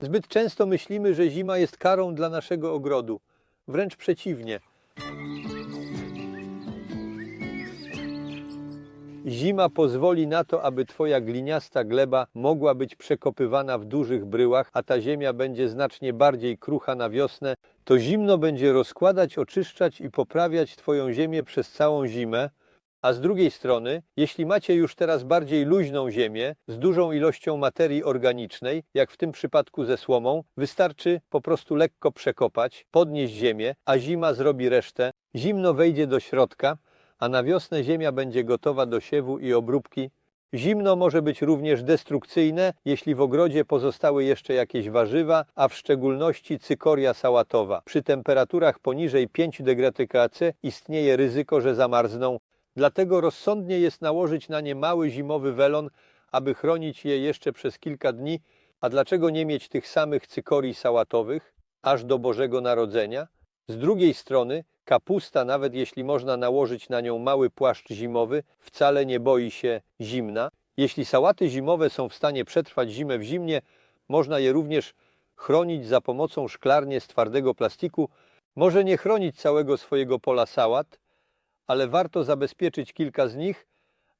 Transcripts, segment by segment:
Zbyt często myślimy, że zima jest karą dla naszego ogrodu. Wręcz przeciwnie. Zima pozwoli na to, aby Twoja gliniasta gleba mogła być przekopywana w dużych bryłach, a ta ziemia będzie znacznie bardziej krucha na wiosnę. To zimno będzie rozkładać, oczyszczać i poprawiać Twoją ziemię przez całą zimę. A z drugiej strony, jeśli macie już teraz bardziej luźną ziemię z dużą ilością materii organicznej, jak w tym przypadku ze słomą, wystarczy po prostu lekko przekopać, podnieść ziemię, a zima zrobi resztę. Zimno wejdzie do środka, a na wiosnę ziemia będzie gotowa do siewu i obróbki. Zimno może być również destrukcyjne, jeśli w ogrodzie pozostały jeszcze jakieś warzywa, a w szczególności cykoria sałatowa. Przy temperaturach poniżej 5 degrety KC istnieje ryzyko, że zamarzną. Dlatego rozsądnie jest nałożyć na nie mały zimowy welon, aby chronić je jeszcze przez kilka dni. A dlaczego nie mieć tych samych cykorii sałatowych aż do Bożego Narodzenia? Z drugiej strony kapusta, nawet jeśli można nałożyć na nią mały płaszcz zimowy, wcale nie boi się zimna. Jeśli sałaty zimowe są w stanie przetrwać zimę w zimnie, można je również chronić za pomocą szklarnie z twardego plastiku. Może nie chronić całego swojego pola sałat, ale warto zabezpieczyć kilka z nich,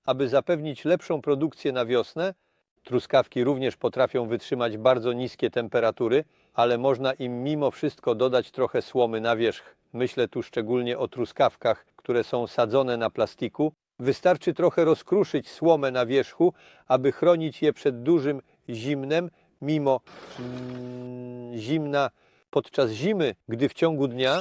aby zapewnić lepszą produkcję na wiosnę. Truskawki również potrafią wytrzymać bardzo niskie temperatury, ale można im mimo wszystko dodać trochę słomy na wierzch. Myślę tu szczególnie o truskawkach, które są sadzone na plastiku. Wystarczy trochę rozkruszyć słomę na wierzchu, aby chronić je przed dużym zimnem, mimo mm, zimna podczas zimy, gdy w ciągu dnia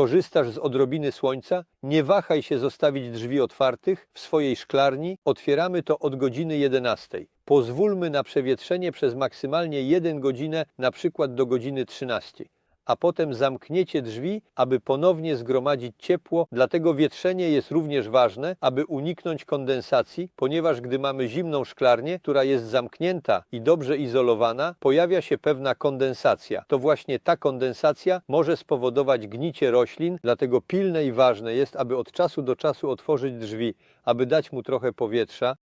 korzystasz z odrobiny słońca, nie wahaj się zostawić drzwi otwartych w swojej szklarni. Otwieramy to od godziny 11. Pozwólmy na przewietrzenie przez maksymalnie 1 godzinę, na przykład do godziny 13. A potem zamkniecie drzwi, aby ponownie zgromadzić ciepło. Dlatego wietrzenie jest również ważne, aby uniknąć kondensacji, ponieważ gdy mamy zimną szklarnię, która jest zamknięta i dobrze izolowana, pojawia się pewna kondensacja. To właśnie ta kondensacja może spowodować gnicie roślin, dlatego pilne i ważne jest, aby od czasu do czasu otworzyć drzwi, aby dać mu trochę powietrza.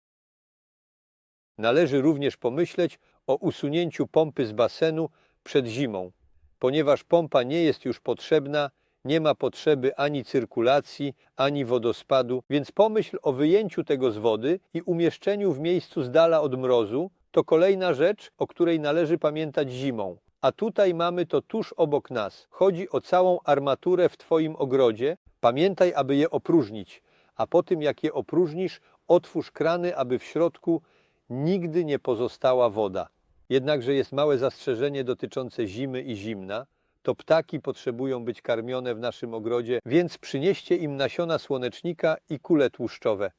Należy również pomyśleć o usunięciu pompy z basenu przed zimą. Ponieważ pompa nie jest już potrzebna, nie ma potrzeby ani cyrkulacji, ani wodospadu, więc pomyśl o wyjęciu tego z wody i umieszczeniu w miejscu z dala od mrozu. To kolejna rzecz, o której należy pamiętać zimą. A tutaj mamy to tuż obok nas. Chodzi o całą armaturę w Twoim ogrodzie. Pamiętaj, aby je opróżnić, a po tym jak je opróżnisz, otwórz krany, aby w środku nigdy nie pozostała woda. Jednakże jest małe zastrzeżenie dotyczące zimy i zimna. To ptaki potrzebują być karmione w naszym ogrodzie, więc przynieście im nasiona słonecznika i kule tłuszczowe.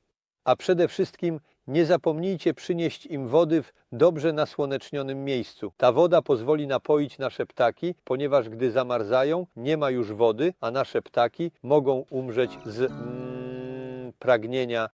A przede wszystkim nie zapomnijcie przynieść im wody w dobrze nasłonecznionym miejscu. Ta woda pozwoli napoić nasze ptaki, ponieważ gdy zamarzają, nie ma już wody, a nasze ptaki mogą umrzeć z mm, pragnienia